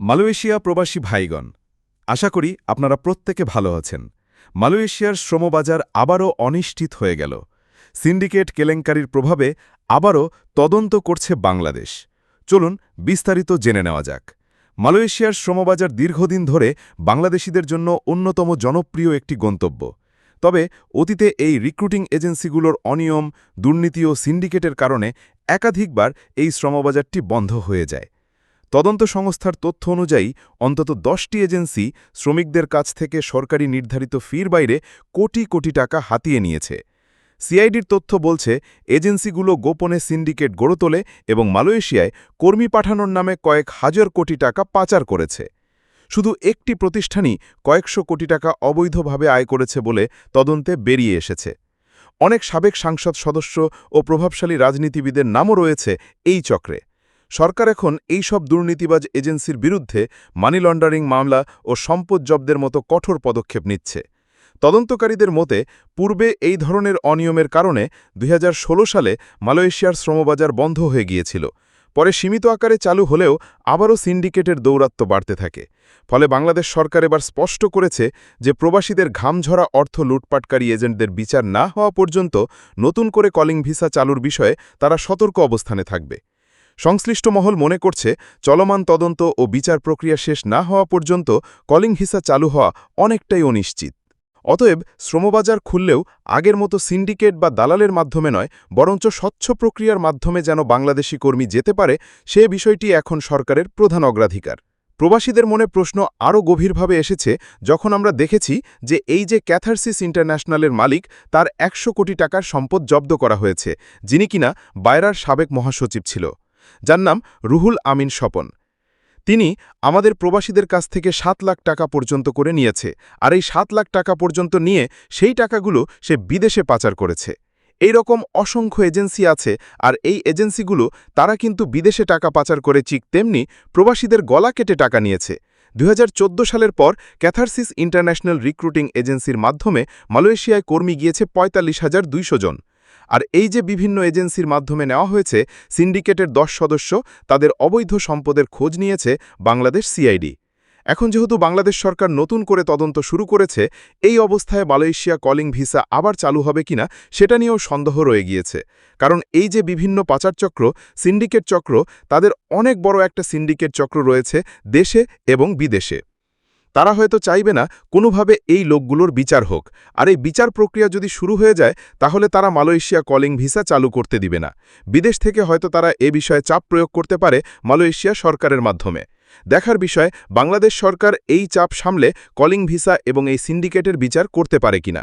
Malaysia প্রবাসী ভাইগণ, আশা করি আপনারা প্রত্যেকে ভালো আছেন। মালয়েশিয়ার শ্রমবাজার আবারও অনিশ্চিত হয়ে গেল। সিন্ডিকেট কেলেঙ্কারির প্রভাবে আবারও তদন্ত করছে বাংলাদেশ। চলুন বিস্তারিত জেনে নেওয়া যাক। মালয়েশিয়ার শ্রমবাজার দীর্ঘদিন ধরে বাংলাদেশিদের জন্য অন্যতম জনপ্রিয় একটি গন্তব্য। তবে অতীতে এই রিক্রুটিং এজেন্সিগুলোর অনিয়ম, দুর্নীতি ও সিন্ডিকেটের কারণে একাধিকবার এই শ্রমবাজারটি বন্ধ হয়ে যায়। তদন্ত সংস্থার তথ্য অনুযায়ী, অন্তত দশটি এজেন্সি শ্রমিকদের কাছ থেকে সরকারি নির্ধারিত ফির বাইরে কোটি কোটি টাকা হাতিয়ে নিয়েছে। সিআইডির তথ্য বলছে, এজেন্সিগুলো গোপনে সিন্ডিকেট গড়ে তোলে এবং মালয়েশিয়ায় কর্মী পাঠানোর নামে কয়েক হাজার কোটি টাকা পাচার করেছে। শুধু একটি প্রতিষ্ঠানই কয়েকশো কোটি টাকা অবৈধভাবে আয় করেছে বলে তদন্তে বেরিয়ে এসেছে। অনেক সাবেক সাংসদ সদস্য ও প্রভাবশালী রাজনীতিবিদের নামও রয়েছে এই চক্রে। সরকার এখন এই সব দুর্নীতিবাজ এজেন্সির বিরুদ্ধে মানি লন্ডারিং মামলা ও সম্পদ জব্দের মতো কঠোর পদক্ষেপ নিচ্ছে। তদন্তকারীদের মতে, পূর্বে এই ধরনের অনিয়মের কারণে দুই হাজার ষোলো সালে মালয়েশিয়ার শ্রমবাজার বন্ধ হয়ে গিয়েছিল। পরে সীমিত আকারে চালু হলেও আবারও সিন্ডিকেটের দৌরাত্ম্য বাড়তে থাকে। ফলে বাংলাদেশ সরকার এবার স্পষ্ট করেছে যে প্রবাসীদের ঘামঝরা অর্থ লুটপাটকারী এজেন্টদের বিচার না হওয়া পর্যন্ত নতুন করে কলিং ভিসা চালুর বিষয়ে তারা সতর্ক অবস্থানে থাকবে। সংশ্লিষ্ট মহল মনে করছে, চলমান তদন্ত ও বিচার প্রক্রিয়া শেষ না হওয়া পর্যন্ত কলিং হিসা চালু হওয়া অনেকটাই অনিশ্চিত। অতএব শ্রমবাজার খুললেও আগের মতো সিন্ডিকেট বা দালালের মাধ্যমে নয়, বরঞ্চ স্বচ্ছ প্রক্রিয়ার মাধ্যমে যেন বাংলাদেশি কর্মী যেতে পারে, সে বিষয়টি এখন সরকারের প্রধান অগ্রাধিকার। প্রবাসীদের মনে প্রশ্ন আরও গভীরভাবে এসেছে যখন আমরা দেখেছি যে এই যে ক্যাথারসিস ইন্টারন্যাশনালের মালিক, তার একশো কোটি টাকার সম্পদ জব্দ করা হয়েছে, যিনি কিনা বায়রার সাবেক মহাসচিব ছিল। যার নাম রুহুল আমিন স্বপন। তিনি আমাদের প্রবাসীদের কাছ থেকে সাত লাখ টাকা পর্যন্ত করে নিয়েছে, আর এই সাত লাখ টাকা পর্যন্ত নিয়ে সেই টাকাগুলো সে বিদেশে পাচার করেছে। এই রকম অসংখ্য এজেন্সি আছে, আর এই এজেন্সিগুলো তারা কিন্তু বিদেশে টাকা পাচার করে চিক তেমনি প্রবাসীদের গলা কেটে টাকা নিয়েছে। দু হাজার চোদ্দ সালের পর ক্যাথারসিস ইন্টারন্যাশনাল রিক্রুটিং এজেন্সির মাধ্যমে মালয়েশিয়ায় কর্মী গিয়েছে পঁয়তাল্লিশ হাজার দুইশো জন। আর এই যে বিভিন্ন এজেন্সির মাধ্যমে নেওয়া হয়েছে, সিন্ডিকেটের দশ সদস্য তাদের অবৈধ সম্পদের খোঁজ নিয়েছে বাংলাদেশ সিআইডি। এখন যেহেতু বাংলাদেশ সরকার নতুন করে তদন্ত শুরু করেছে, এই অবস্থায় মালয়েশিয়া কলিং ভিসা আবার চালু হবে কিনা সেটা নিয়েও সন্দেহ রয়ে গিয়েছে। কারণ এই যে বিভিন্ন পাচার চক্র, সিন্ডিকেট চক্র, তাদের অনেক বড় একটা সিন্ডিকেট চক্র রয়েছে দেশে এবং বিদেশে। তারা হয়তো চাইবে না কোনোভাবে এই লোকগুলোর বিচার হোক। আর এই বিচার প্রক্রিয়া যদি শুরু হয়ে যায়, তাহলে তারা মালয়েশিয়া কলিং ভিসা চালু করতে দিবে না। বিদেশ থেকে হয়তো তারা এ বিষয়ে চাপ প্রয়োগ করতে পারে মালয়েশিয়া সরকারের মাধ্যমে। দেখার বিষয়, বাংলাদেশ সরকার এই চাপ সামলে কলিং ভিসা এবং এই সিন্ডিকেটের বিচার করতে পারে কিনা।